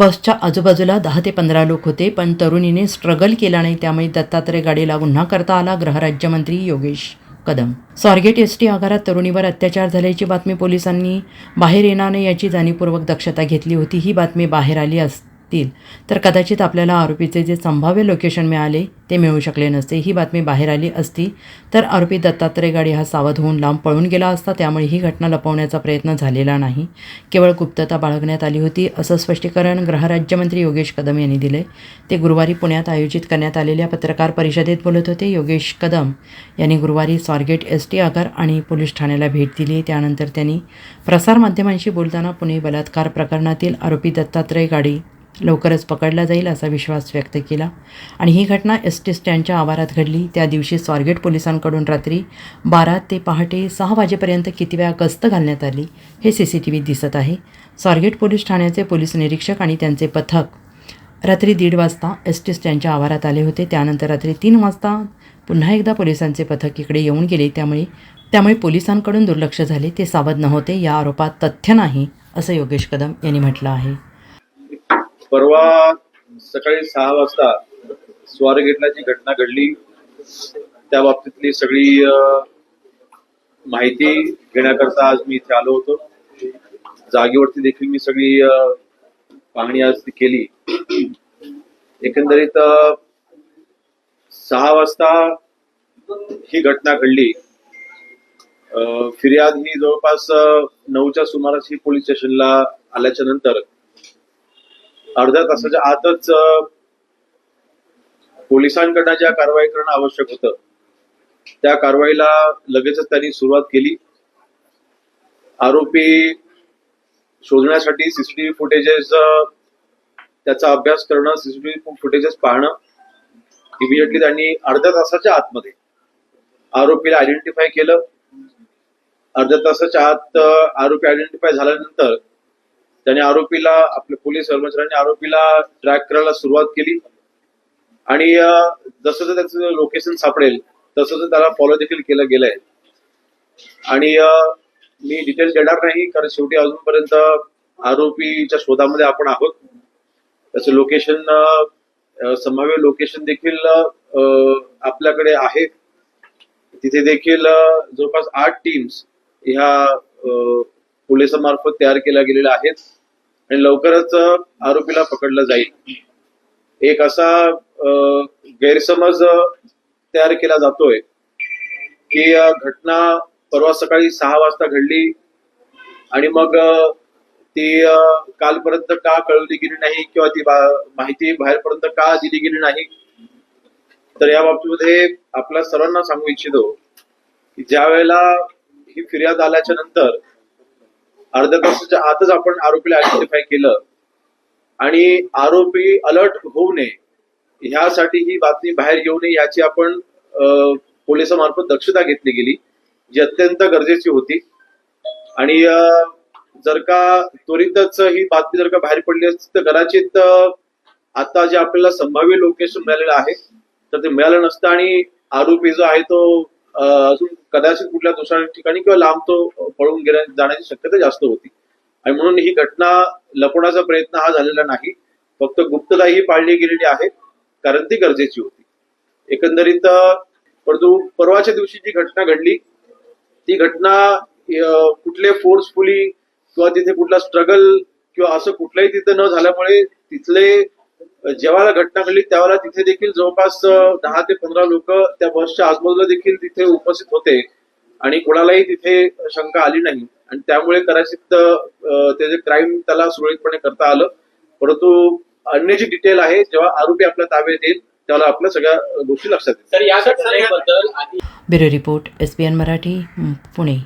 बसच्या आजूबाजूला दहा ते पंधरा लोक होते पण तरुणीने स्ट्रगल केला नाही त्यामुळे दत्तात्रय गाडीला गुन्हा करता आला गृहराज्यमंत्री योगेश कदम. स्वारगेट एस टी आगारात तरुणीवर अत्याचार झाल्याची बातमी पोलिसांनी बाहेर येणार नाही याची जाणीवपूर्वक दक्षता घेतली होती ही बातमी बाहेर आली लागतील. तर कदाचित आपल्याला आरोपीचे जे संभाव्य लोकेशन मिळाले ते मिळू शकले नसते. ही बातमी बाहेर आली असती. तर आरोपी दत्तात्रय गाडी हा सावध होऊन लांब पळून गेला असता त्यामुळे ही घटना लपवण्याचा प्रयत्न झालेला नाही. केवळ गुप्तता बाळगण्यात आली होती असं स्पष्टीकरण गृहराज्यमंत्री योगेश कदम यांनी दिले ते गुरुवारी पुण्यात आयोजित करण्यात आलेल्या पत्रकार परिषदेत बोलत होते. योगेश कदम यांनी गुरुवारी स्वारगेट एस टी आगार आणि पोलीस ठाण्याला भेट दिली. त्यानंतर त्यांनी प्रसारमाध्यमांशी बोलताना पुणे बलात्कार प्रकरणातील आरोपी दत्तात्रय गाडी लवकरच पकडला जाईल असा विश्वास व्यक्त केला. आणि ही घटना एस टी स्टँडच्या आवारात घडली. त्या दिवशी स्वारगेट पोलिसांकडून रात्री बारा ते पहाटे सहा वाजेपर्यंत किती वेळा गस्त घालण्यात आली हे सी सी टी व्ही दिसत आहे. स्वारगेट पोलीस ठाण्याचे पोलीस निरीक्षक आणि त्यांचे पथक रात्री दीड वाजता एस टी स्टँडच्या आवारात आले होते. त्यानंतर रात्री तीन वाजता पुन्हा एकदा पोलिसांचे पथक इकडे येऊन गेले. त्यामुळे त्यामुळे पोलिसांकडून दुर्लक्ष झाले. ते सावध नव्हते. या आरोपात तथ्य नाही असं योगेश कदम यांनी म्हटलं आहे. परवा सकाळी सहा वाजता स्वारगेटला जी घटना घडली. त्या बाबतीतली सगळी माहिती घेण्याकरता आज मी इथे आलो होतो. जागेवरती देखील मी सगळी पाहणी आज ती केली. एकंदरीत सहा वाजता ही घटना घडली. फिर्याद ही जवळपास नऊच्या सुमारास ही पोलीस स्टेशनला आल्याच्यानंतर अर्ध्या तासाच्या आतच पोलिसांकडनं ज्या कारवाई करणं आवश्यक होतं त्या कारवाईला लगेचच त्यांनी सुरुवात केली. आरोपी शोधण्यासाठी सीसीटीव्ही फुटेजेस त्याचा अभ्यास करणं सीसीटीव्ही फुटेजेस पाहणं इमिजिएटली त्यांनी अर्ध्या तासाच्या आतमध्ये आरोपीला आयडेंटिफाय केलं. अर्ध्या तासाच्या आत आरोपी आयडेंटिफाय झाल्यानंतर त्याने आरोपीला आपल्या पोलीस कर्मचाऱ्यांनी आरोपीला ट्रॅक करायला सुरुवात केली. आणि जसं जसं त्याचं लोकेशन सापडेल तसं त्याला फॉलो देखील केलं गेलंय. आणि मी डिटेल्स देणार नाही कारण शेवटी अजूनपर्यंत आरोपीच्या शोधामध्ये आपण आहोत. त्याचं लोकेशन संभाव्य लोकेशन देखील आपल्याकडे आहे. तिथे देखील जवळपास आठ टीम्स ह्या अ, पोलिसांमार्फत तयार केल्या गेलेल्या आहेत. आणि लवकरच आरोपीला पकडलं जाईल. एक असा गैरसमज तयार केला जातोय की घटना परवा सकाळी सहा वाजता घडली आणि मग ती कालपर्यंत का कळवली गेली नाही किंवा ती माहिती बाहेरपर्यंत का दिली गेली नाही तर या बाबतीमध्ये आपल्या सर्वांना सांगू इच्छितो की ज्या वेळेला ही फिर्याद आल्याच्यानंतर अर्ध्या तासाच्या आतच आपण आरोपीला आयडेंटिफाय केलं. आणि आरोपी अलर्ट होऊ नये. ह्यासाठी ही बातमी बाहेर येऊ नये याची आपण पोलिसामार्फत पोलिसांमार्फत दक्षता घेतली गेली जी अत्यंत गरजेची होती. आणि जर का त्वरितच ही बातमी जर का बाहेर पडली असती तर कदाचित आता जे आपल्याला संभाव्य लोकेशन मिळालेलं आहे तर ते मिळालं नसतं. आणि आरोपी जो आहे तो अजून कदाचित कुठल्या दुसऱ्या ठिकाणी किंवा लांब तो पळून गेल्या जाण्याची शक्यता जास्त होती. आणि म्हणून ही घटना लपवण्याचा प्रयत्न हा झालेला नाही. फक्त गुप्तता ही पाळली गेलेली आहे कारण ती गरजेची होती. एकंदरीत परंतु परवाच्या दिवशी जी घटना घडली ती घटना कुठले फोर्सफुली किंवा तिथे कुठला स्ट्रगल किंवा असं कुठलंही तिथे न झाल्यामुळे तिथले जेव्हा घटना घडली त्यावेळेला तिथे देखील जवळपास दहा ते पंधरा लोक त्या बसच्या आजूबाजूला देखील तिथे उपस्थित होते. आणि कोणालाही तिथे शंका आली नाही. आणि त्यामुळे कदाचित अ, ते जे क्राईम त्याला सुरळीतपणे करता आलं. परंतु अन्य जी डिटेल आहे जेव्हा आरोपी आपल्या ताब्यात येईल त्याला आपल्या सगळ्या गोष्टी लक्षात येतील. तर या घटनेबद्दल आधी bureau report S P N Marathi Pune.